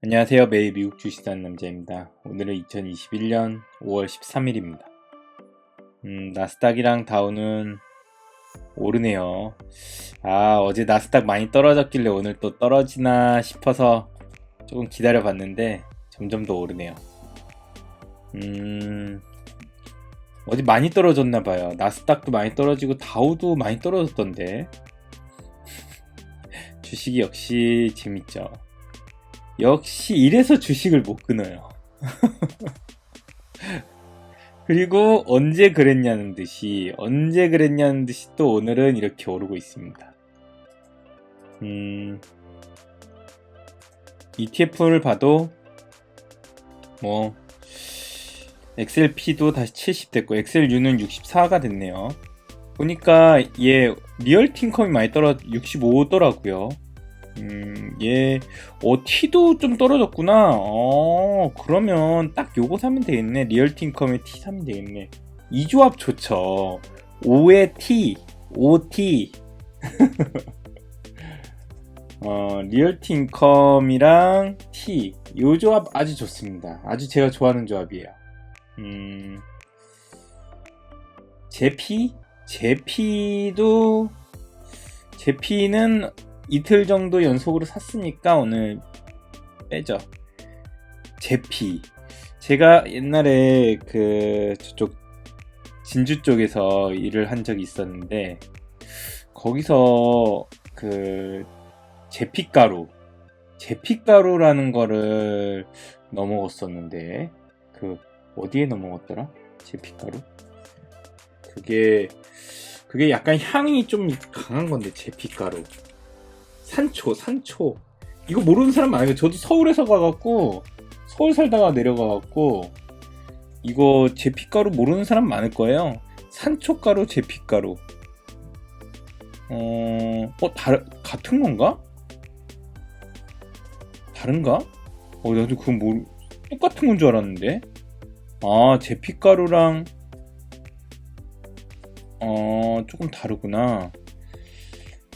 안녕하세요. 매일 미국 주식 사는 남자입니다. 오늘은 2021년 5월 13일입니다. 음, 나스닥이랑 다우는 오르네요. 아, 어제 나스닥 많이 떨어졌길래 오늘 또 떨어지나 싶어서 조금 기다려 봤는데 점점 더 오르네요. 음, 어제 많이 떨어졌나 봐요. 나스닥도 많이 떨어지고 다우도 많이 떨어졌던데. 주식이 역시 재밌죠. 역시 이래서 주식을 못 끊어요. 그리고 언제 그랬냐는 듯이, 언제 그랬냐는 듯이 또 오늘은 이렇게 오르고 있습니다. 음, ETF를 봐도, 뭐, XLP도 다시 70 됐고, XLU는 64가 됐네요. 보니까 얘 리얼 팅컴이 많이 떨어 65더라고요. 음, 얘, 어, T도 좀 떨어졌구나. 어, 그러면 딱 요거 사면 되겠네. 리얼팅컴의 T 사면 되겠네. 이 조합 좋죠. 5의 T, 5T. 어, 리얼팅컴이랑 T. 요 조합 아주 좋습니다. 아주 제가 좋아하는 조합이에요. 음, 제피? 제피도, 제피는 이틀 정도 연속으로 샀으니까 오늘 빼죠. 제피. 제가 옛날에 그 저쪽 진주 쪽에서 일을 한 적이 있었는데 거기서 그 제피가루 제피가루라는 거를 넘어갔었는데 그 어디에 넘어갔더라? 제피가루? 그게 그게 약간 향이 좀 강한 건데 제피가루 산초, 산초. 이거 모르는 사람 많아요. 저도 서울에서 가갖고, 서울 살다가 내려가갖고, 이거 제피가루 모르는 사람 많을 거예요. 산초가루, 제피가루. 어, 어, 다른, 같은 건가? 다른가? 어, 나도 그건 모르, 똑같은 건 줄 알았는데. 아, 제피가루랑, 어, 조금 다르구나.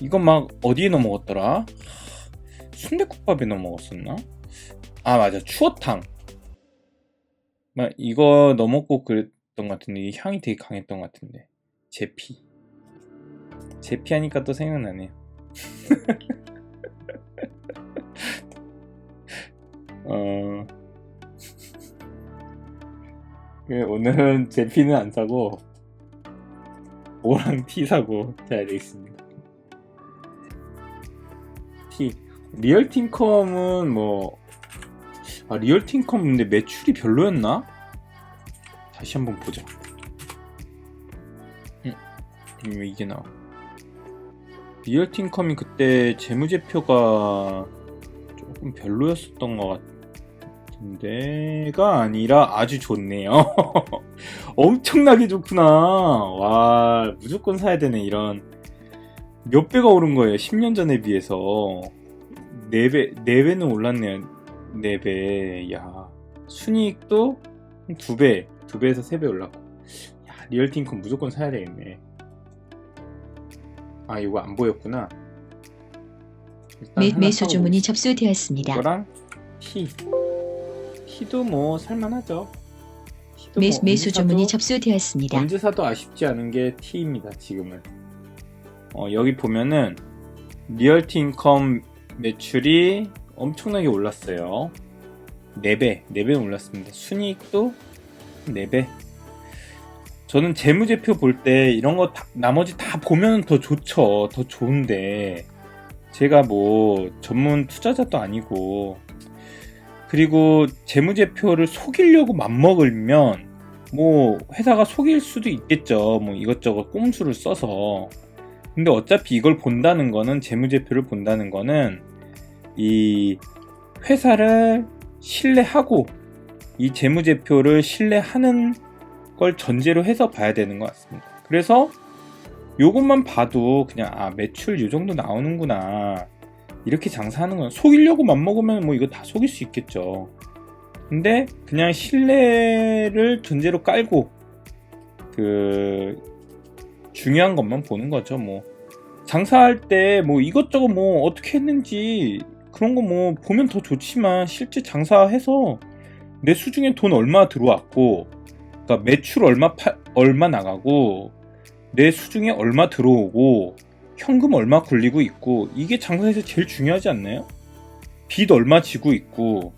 이건 막 어디에 넣어 먹었더라? 순대국밥에 넣어 먹었었나? 아 맞아. 추어탕. 막 이거 넣어 먹고 그랬던 것 같은데 이 향이 되게 강했던 것 같은데. 제피. 제피 하니까 또 생각나네요 어... 그 오늘은 제피는 안 사고 오랑 티 사고 자야 되겠습니다 리얼팅컴은 뭐 아, 리얼팅컴 근데 매출이 별로였나? 다시 한번 보자. 음, 왜 이게 나와? 리얼팅컴이 그때 재무제표가 조금 별로였었던 것 같은데가 아니라 아주 좋네요. 엄청나게 좋구나. 와 무조건 사야 되네 이런. 몇 배가 오른 거예요. 10년 전에 비해서 4배, 4배는 올랐네요. 4배. 야, 순이익도 2배, 2배에서 3배 올랐고. 야, 리얼팅컴 무조건 사야 되겠네. 아, 이거 안 보였구나. 매, 매수 주문이 접수되었습니다. 이거랑 T. T도 뭐 살만하죠. 매, 뭐 매수 주문이 접수되었습니다. 언제 사도 아쉽지 않은 게 T입니다, 지금은. 어, 여기 보면은, 리얼티 인컴 매출이 엄청나게 올랐어요. 4배, 4배 올랐습니다. 순이익도 4배. 저는 재무제표 볼 때 이런 거 다- 나머지 다 보면 더 좋죠. 더 좋은데. 제가 뭐 전문 투자자도 아니고. 그리고 재무제표를 속이려고 맘먹으면 뭐 회사가 속일 수도 있겠죠. 뭐 이것저것 꼼수를 써서. 근데 어차피 이걸 본다는 거는 재무제표를 본다는 거는 이 회사를 신뢰하고 이 재무제표를 신뢰하는 걸 전제로 해서 봐야 되는 것 같습니다. 그래서 요것만 봐도 그냥 아 매출 요 정도 나오는구나 이렇게 장사하는 건 속이려고 맘먹으면 뭐 이거 다 속일 수 있겠죠. 근데 그냥 신뢰를 전제로 깔고 그 중요한 것만 보는 거죠. 뭐 장사할 때 뭐 이것저것 뭐 어떻게 했는지 그런 거 뭐 보면 더 좋지만 실제 장사해서 내 수중에 돈 얼마 들어왔고 그러니까 매출 얼마 파, 얼마 나가고 내 수중에 얼마 들어오고 현금 얼마 굴리고 있고 이게 장사에서 제일 중요하지 않나요? 빚 얼마 지고 있고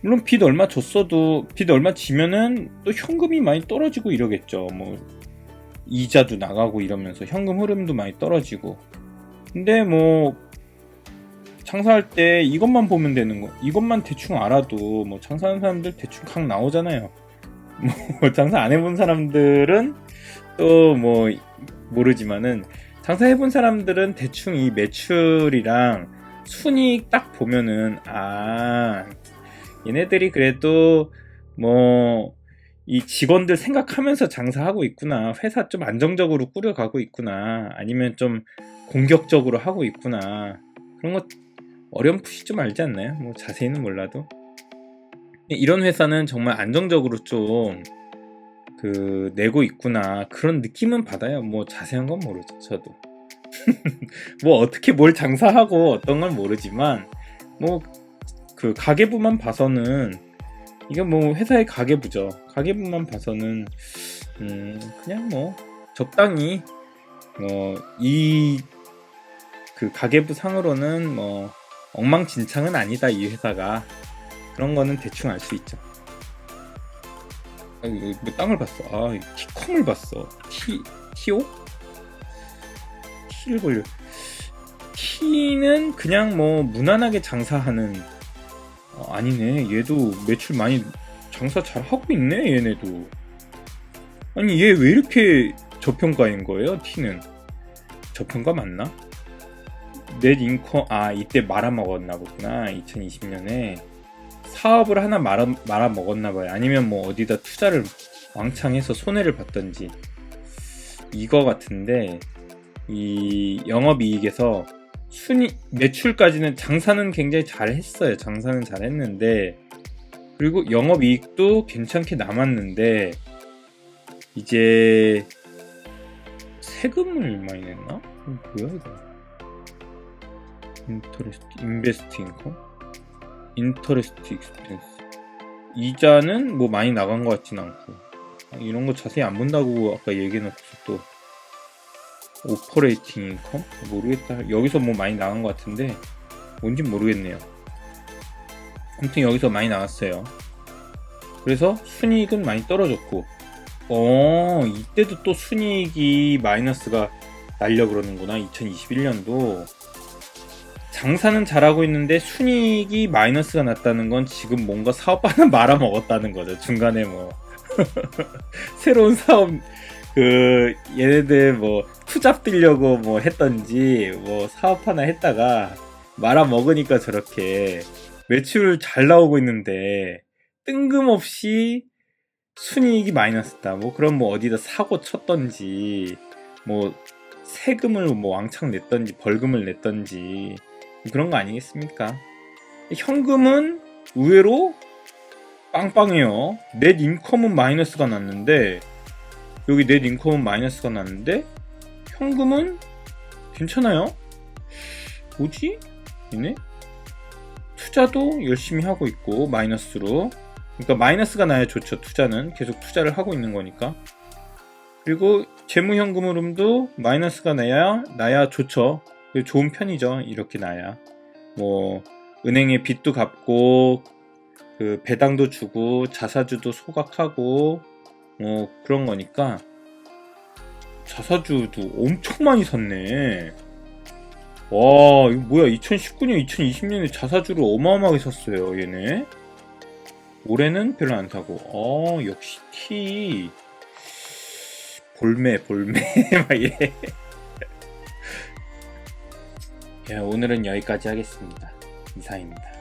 물론 빚 얼마 줬어도 빚 얼마 지면은 또 현금이 많이 떨어지고 이러겠죠. 뭐 이자도 나가고 이러면서 현금 흐름도 많이 떨어지고. 근데 뭐 장사할 때 이것만 보면 되는 거. 이것만 대충 알아도 뭐 장사하는 사람들 대충 각 나오잖아요. 뭐 장사 안 해본 사람들은 또 뭐 모르지만은 장사 해본 사람들은 대충 이 매출이랑 순이익 딱 보면은 아 얘네들이 그래도 뭐 이 직원들 생각하면서 장사하고 있구나 회사 좀 안정적으로 꾸려가고 있구나 아니면 좀 공격적으로 하고 있구나 그런 거 어렴풋이 좀 알지 않나요? 뭐 자세히는 몰라도 이런 회사는 정말 안정적으로 좀 그 내고 있구나 그런 느낌은 받아요. 뭐 자세한 건 모르죠 저도. 뭐 어떻게 뭘 장사하고 어떤 건 모르지만 뭐 그 가계부만 봐서는 이게 뭐 회사의 가계부죠. 가계부만 봐서는 음 그냥 뭐 적당히 어 이 그 가계부 상으로는 뭐 엉망진창은 아니다 이 회사가 그런 거는 대충 알 수 있죠. 뭐 땅을 봤어. 아, 이 티컴을 봤어. 티 티오? 티를 걸려. 티는 그냥 뭐 무난하게 장사하는 어, 아니네. 얘도 매출 많이 장사 잘 하고 있네. 얘네도. 아니 얘 왜 이렇게 저평가인 거예요? 티는 저평가 맞나? 넷 인컴 아 이때 말아먹었나 보구나 2020년에. 사업을 하나 말아, 말아먹었나 봐요. 아니면 뭐 어디다 투자를 왕창 해서 손해를 봤던지. 이거 같은데 이 영업이익에서 순위 매출까지는 장사는 굉장히 잘 했어요. 장사는 잘 했는데 그리고 영업이익도 괜찮게 남았는데 이제 세금을 많이 냈나? 뭐야 이거 인터레스트 인베스트 인컴 인터레스트 익스펜스. 이자는 뭐 많이 나간 것 같진 않고. 아, 이런 거 자세히 안 본다고 아까 얘기해놓고서 또 오퍼레이팅 인컴 모르겠다. 여기서 뭐 많이 나간 것 같은데 뭔진 모르겠네요. 아무튼 여기서 많이 나왔어요. 그래서 순이익은 많이 떨어졌고. 어 이때도 또 순이익이 마이너스가 날려 그러는구나. 2021년도 장사는 잘하고 있는데 순이익이 마이너스가 났다는 건 지금 뭔가 사업 하나 말아먹었다는 거죠. 중간에 뭐 새로운 사업 그 얘네들 뭐 투잡 뛰려고 뭐 했던지 뭐 사업 하나 했다가 말아먹으니까 저렇게 매출 잘 나오고 있는데 뜬금없이 순이익이 마이너스다. 뭐 그럼 뭐 어디다 사고 쳤던지 뭐 세금을 뭐 왕창 냈던지 벌금을 냈던지 그런 거 아니겠습니까? 현금은 의외로 빵빵해요. 넷 인컴은 마이너스가 났는데 여기 넷 인컴은 마이너스가 났는데 현금은 괜찮아요. 뭐지? 얘네? 투자도 열심히 하고 있고 마이너스로 그러니까 마이너스가 나야 좋죠. 투자는 계속 투자를 하고 있는 거니까. 그리고 재무현금 흐름도 마이너스가 나야 나야 좋죠. 좋은 편이죠. 이렇게 나야. 뭐 은행에 빚도 갚고 그 배당도 주고 자사주도 소각하고 뭐 그런 거니까 자사주도 엄청 많이 샀네. 와, 이거 뭐야? 2019년, 2020년에 자사주를 어마어마하게 샀어요, 얘네. 올해는 별로 안 사고. 어, 역시 T. 볼매, 볼매. 막 이래. 야, 오늘은 여기까지 하겠습니다. 이상입니다.